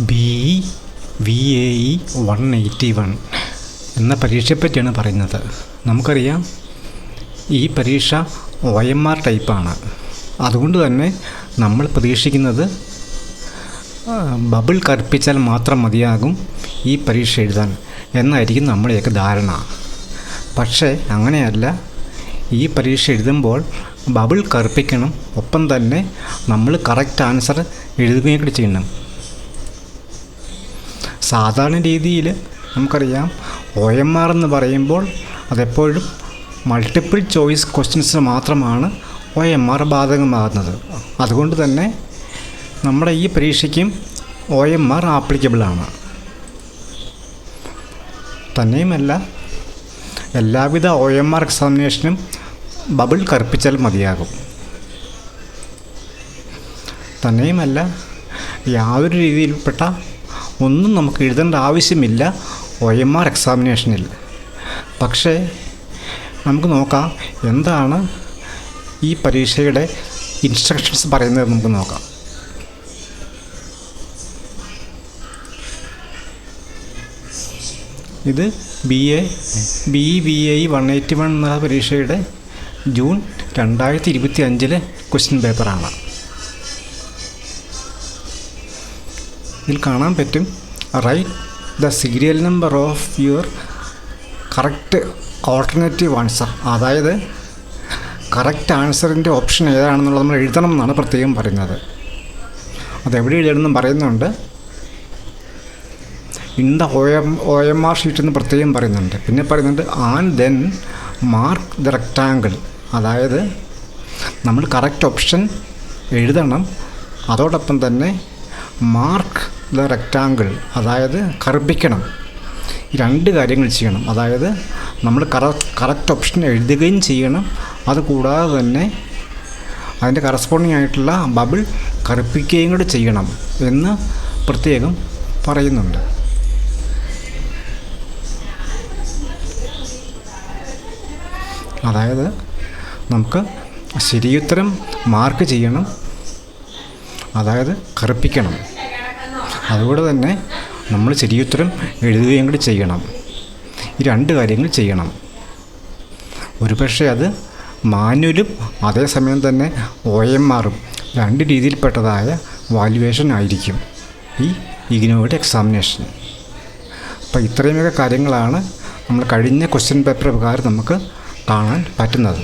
B V A E one eighty one എന്ന പരീക്ഷയെപ്പറ്റിയാണ് പറയുന്നത്. നമുക്കറിയാം ഈ പരീക്ഷ ഒ എം ആർ ടൈപ്പാണ് അതുകൊണ്ട് തന്നെ നമ്മൾ പ്രതീക്ഷിക്കുന്നത് ബബിൾ കറുപ്പിച്ചാൽ മാത്രം മതിയാകും ഈ പരീക്ഷ എഴുതാൻ എന്നായിരിക്കും നമ്മുടെയൊക്കെ ധാരണ. പക്ഷേ അങ്ങനെയല്ല. ഈ പരീക്ഷ എഴുതുമ്പോൾ ബബിൾ കറുപ്പിക്കണം ഒപ്പം തന്നെ നമ്മൾ കറക്റ്റ് ആൻസർ എഴുതുകയും കൂടി ചെയ്യണം. സാധാരണ രീതിയിൽ നമുക്കറിയാം ഒ എം ആർ എന്ന് പറയുമ്പോൾ അതെപ്പോഴും മൾട്ടിപ്പിൾ ചോയ്സ് ക്വസ്റ്റ്യൻസിന് മാത്രമാണ് ഒ എം ആർ ബാധകമാകുന്നത്. അതുകൊണ്ട് തന്നെ നമ്മുടെ ഈ പരീക്ഷയ്ക്കും ഒ എം ആർ ആപ്ലിക്കബിളാണ് തന്നെയുമല്ല എല്ലാവിധ ഒ എം ആർ എക്സാമിനേഷനും ബബിൾ കറുപ്പിച്ചാൽ മതിയാകും. തന്നെയുമല്ല യാതൊരു രീതിയിൽപ്പെട്ട ഒന്നും നമുക്ക് എഴുതേണ്ട ആവശ്യമില്ല. ഒ എം ആർ എക്സാമിനേഷനിൽ പക്ഷേ നമുക്ക് നോക്കാം എന്താണ് ഈ പരീക്ഷയുടെ ഇൻസ്ട്രക്ഷൻസ് പറയുന്നത് നമുക്ക് നോക്കാം. ഇത് B A B B I one eighty one എന്ന പരീക്ഷയുടെ ജൂൺ രണ്ടായിരത്തി ഇരുപത്തി അഞ്ചിലെ ക്വസ്റ്റ്യൻ പേപ്പറാണ് ഇതിൽ കാണാൻ പറ്റും. Write the serial number of your correct alternative answer അതായത് കറക്റ്റ് ആൻസറിന്റെ ഓപ്ഷൻ ഏതാണെന്നുള്ളത് നമ്മൾ എഴുതണം എന്നാണ് പ്രത്യേകം പറയുന്നത്. അതെവിടെ എഴുതണമെന്നും പറയുന്നുണ്ട്. In the O M O M R sheet എന്ന് പ്രത്യേകം പറയുന്നുണ്ട്. പിന്നെ പറയുന്നുണ്ട് and then mark the rectangle അതായത് നമ്മൾ കറക്റ്റ് ഓപ്ഷൻ എഴുതണം. അതോടൊപ്പം തന്നെ മാർക്ക് ദ റെക്റ്റാങ്കിൾ അതായത് കറുപ്പിക്കണം. ഈ രണ്ട് കാര്യങ്ങൾ ചെയ്യണം. അതായത് നമ്മൾ കറ കറക്റ്റ് ഓപ്ഷൻ എഴുതുകയും ചെയ്യണം. അതുകൂടാതെ തന്നെ അതിന്റെ കറസ്പോണ്ടിങ് ആയിട്ടുള്ള ബബിൾ കറുപ്പിക്കുകയും കൂടി ചെയ്യണം എന്ന് പ്രത്യേകം പറയുന്നുണ്ട്. അതായത് നമുക്ക് ശരിയുത്തരം മാർക്ക് ചെയ്യണം. അതായത് കറുപ്പിക്കണം. അതുകൂടെ തന്നെ നമ്മൾ ശരിയുത്തരം എഴുതുകയും കൂടി ചെയ്യണം. ഈ രണ്ട് കാര്യങ്ങൾ ചെയ്യണം. ഒരുപക്ഷെ അത് മാനുവലും അതേസമയം തന്നെ ഒ എം ആറും രണ്ട് രീതിയിൽപ്പെട്ടതായ വാല്യുവേഷൻ ആയിരിക്കും ഈ ഇഗ്നോയുടെ എക്സാമിനേഷൻ. അപ്പോൾ ഇത്രയുമൊക്കെ കാര്യങ്ങളാണ് നമ്മൾ കഴിഞ്ഞ ക്വസ്റ്റ്യൻ പേപ്പർ പ്രകാരം നമുക്ക് കാണാൻ പറ്റുന്നത്.